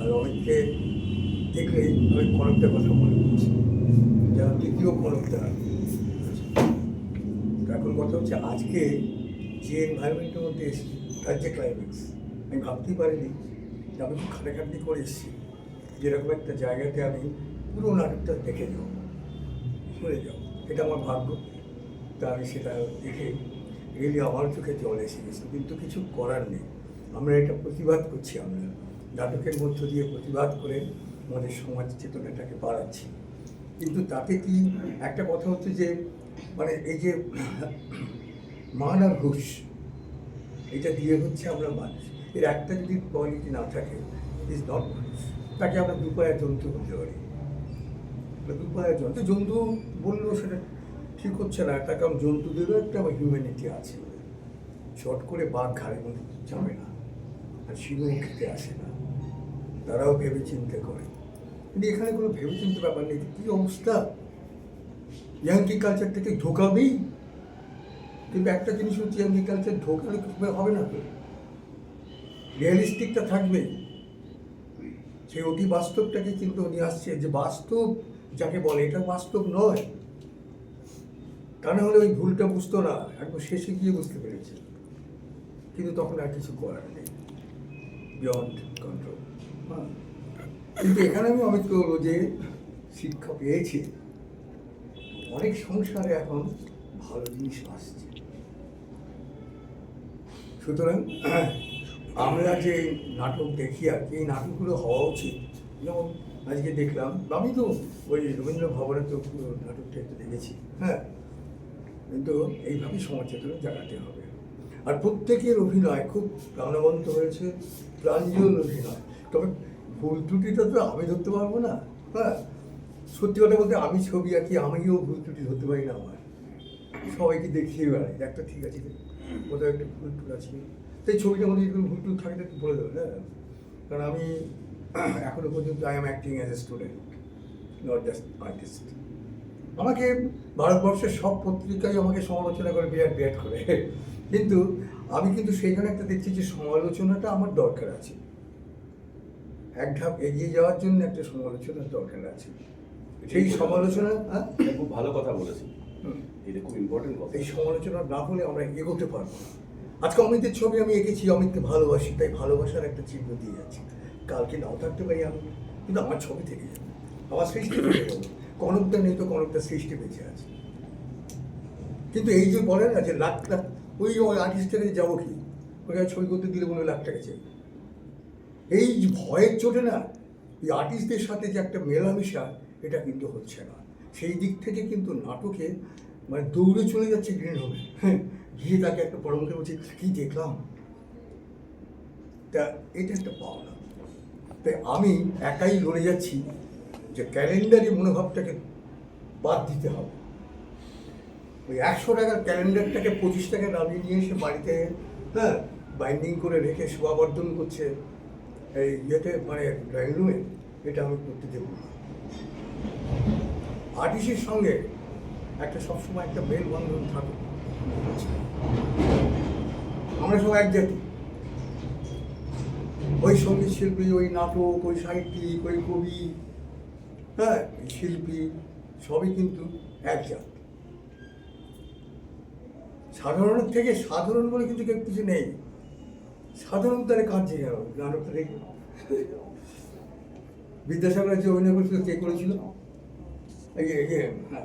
আর অমিতকে দেখলে আমি কনকটার কথা মনে করছি যারা তৃতীয় কনকটা এখন কথা হচ্ছে আজকে যে এনভায়রনমেন্টের মধ্যে এসেছি, তার যে ক্লাইম্যাক্স আমি ভাবতেই পারিনি যে আমি খুব খাটাখাটি করে এসেছি। যেরকম একটা জায়গাতে আমি পুরো নাটকটা দেখে যাব, শুনে যাও এটা আমার ভাগ্য। তা আমি সেটা দেখে রিয়েলি আমার চোখে জল এসে গেছে। কিন্তু কিছু করার নেই। আমরা এটা প্রতিবাদ করছি আমরা। নাটকের মধ্য দিয়ে প্রতিবাদ করে আমাদের সমাজ চেতনাটাকে বাড়াচ্ছি। কিন্তু তাতে কি একটা কথা হচ্ছে যে মানে এই যে মান আর ঘুষ, এটা দিয়ে হচ্ছে আমরা মানুষ। এর একটা যদি কোয়ালিটি না থাকে ইজ নট মানুষ। তাকে আমরা দুপায়া জন্তু বলতে পারি। দুপায়া জন্তু। জন্তু বললেও সেটা ঠিক হচ্ছে না। তার কারণ জন্তুদেরও একটা হিউম্যানিটি আছে। শর্ট করে বাঘ ঘাড়ে মধ্যে যাবে না। আর শিলও খেতে আসে না। তারাও ভেবে চিন্তে করে। কিন্তু এখানে কোনো ভেবে চিন্তে ব্যাপার নেই, কী অবস্থা? ইয়াঙ্কি কালচার থেকে ঢোকাবেই কিন্তু একটা জিনিস হচ্ছে ইয়াঙ্কি কালচার ঢোকালে কিছু হবে না তো। রিয়েলিস্টিকটা থাকবে। সেই অতি বাস্তবটাকে কিন্তু নিয়ে আসছে যে বাস্তব যাকে বলে, এটা বাস্তব নয়। তা না হলে ওই ভুলটা বুঝতো না, একবার শেষে গিয়ে বুঝতে পেরেছে। কিন্তু তখন আর কিছু করার নেই। বিয়ন্ড কন্ট্রোল হ্যাঁ। কিন্তু এখানে আমি অমিত করব যে শিক্ষা পেয়েছি। অনেক সংসারে এখন ভালো জিনিস আসছে। সুতরাং আমরা যে নাটক দেখি আর কি, এই নাটকগুলো হওয়া উচিত। যেমন আজকে দেখলাম, আমি তো ওই রবীন্দ্র ভবনে তো নাটকটা একটু দেখেছি হ্যাঁ। কিন্তু এইভাবেই সমাজ চেতনা জাগাতে হবে। আর প্রত্যেকের অভিনয় খুব প্রাণবন্ত হয়েছে, প্রাঞ্জল অভিনয়। তবে ভুল ত্রুটিটা তো আমি ধরতে পারব না হ্যাঁ? সত্যি কথা বলতে আমি ছবি আঁকি, আমিও ভুল ত্রুটি ধরতে পারি না আমার। সবাইকে দেখিয়ে বেড়াই, একটা ঠিক আছে, কোথাও একটা ভুল টুল আছে। তো এই ছবিটার মধ্যে যদি ভুল টুল থাকে একটু বলে দেবো হ্যাঁ? কারণ আমি এখনও পর্যন্ত I am acting as a student not just artist আমাকে ভারতবর্ষের সব পত্রিকাই আমাকে সমালোচনা করে, বিরাট বিরাট করে। কিন্তু আমি কিন্তু সেইখানে একটা দেখছি যে সমালোচনাটা আমার দরকার আছে। এক ধাপ এগিয়ে যাওয়ার জন্য একটা সমালোচনার দরকার আছে। সেই সমালোচনা হ্যাঁ? খুব ভালো কথা বলেছেন। হুম। এটা খুব ইম্পর্টেন্ট কথা। এই সমালোচনা না হলে আমরা এগোতে পারব না। আজকে অমিতের ছবি আমি এঁকেছি অমিতকে ভালোবাসি তাই ভালোবাসার একটা চিহ্ন দিয়ে যাচ্ছি। কালকে নাও থাকতে পারি আমি কিন্তু আমার ছবি থেকে যাবে। আমার সৃষ্টি থেকে যাবে। কনকটা নেই তো কনকটা সৃষ্টি বেঁচে আছে। কিন্তু এই যে বলে না যে লাখ লাখ ওই ওই আর্টিস্টের কাছে যাব কি? ওই ছবি করতে দিলে মনে হয় লাখ টাকা চাই। এই ভয়ের চোটে না, এই আর্টিস্টদের সাথে যে একটা মেলামেশা, এটা কিন্তু হচ্ছে না। সেই দিক থেকে কিন্তু নাটকে মানে দৌড়ে চলে যাচ্ছে গ্রিন রুমে গিয়ে তাকে একটা পরামর্শ বলছে, কী দেখলাম? তা এটা একটা পাওনা। তাই আমি একাই লড়ে যাচ্ছি যে ক্যালেন্ডারি মনোভাবটাকে বাদ দিতে হবে। ওই একশো টাকার ক্যালেন্ডারটাকে পঁচিশ টাকা নামিয়ে নিয়ে এসে বাড়িতে হ্যাঁ বাইন্ডিং করে রেখে শোভাবর্ধন করছে এই ইয়েতে মানে ড্রয়িং রুমে এটা আমি করতে দেবো না। আর্টিস্টের সঙ্গে একটা সবসময় একটা মেলবন্ধন থাকে। আমরা সব এক জাতি ওই সংগীত শিল্পী, ওই নাটক, ওই সাহিত্যিক, ওই কবি হ্যাঁ শিল্পী, সবই কিন্তু এক জাত সাধারণের থেকে সাধারণ বলে কিন্তু কেউ কিছু নেই। সাধারণ তাহলে কাঁদছে কেন নাটকটা দেখবে বিদ্যাসাগরের যে অভিনয় করেছিল, কে করেছিল? হ্যাঁ।